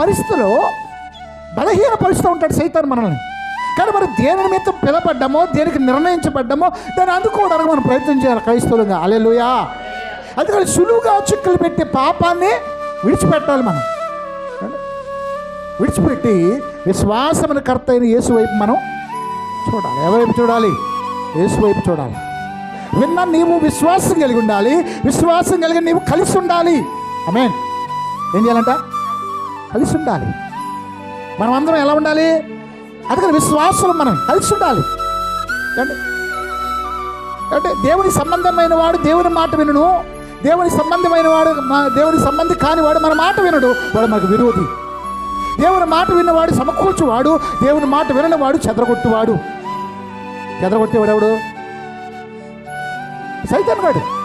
పరిస్థితిలో బలహీన పరిస్థితి ఉంటాడు సైతాన్ మనల్ని. కానీ మరి దేని నిమిత్తం పిలబడ్డామో దేనికి నిర్ణయించబడ్డామో దాన్ని అందుకోవడానికి మనం ప్రయత్నం చేయాలి క్రైస్తవులుగా అలెలుయా అందుకని సులువుగా చుక్కలు పెట్టే పాపాన్ని విడిచిపెట్టాలి మనం. విడిచిపెట్టి విశ్వాసమైన కర్త అయిన యేసు వైపు మనం చూడాలి. ఎవరైపు చూడాలి? యేసు వైపు చూడాలి. విన్నా నీవు విశ్వాసం కలిగి ఉండాలి. విశ్వాసం కలిగి నీవు కలిసి ఉండాలి. అమేన్ ఏం చేయాలంట? కలిసి ఉండాలి మనం అందరం ఎలా ఉండాలి? అందుకని విశ్వాసం మనం కలిసి ఉండాలి అంటే దేవుని సంబంధమైన వాడు దేవుని మాట వినును. దేవుని సంబంధమైన వాడు దేవుని సంబంధి కాని వాడు మన మాట వినడు. వాడు మనకు విరోధి. దేవుని మాట విన్నవాడు సమకూర్చువాడు. దేవుని మాట విననివాడు చెదరగొట్టువాడు. చెదరగొట్టేవాడు ఎవడు? సైతాన్ వాడు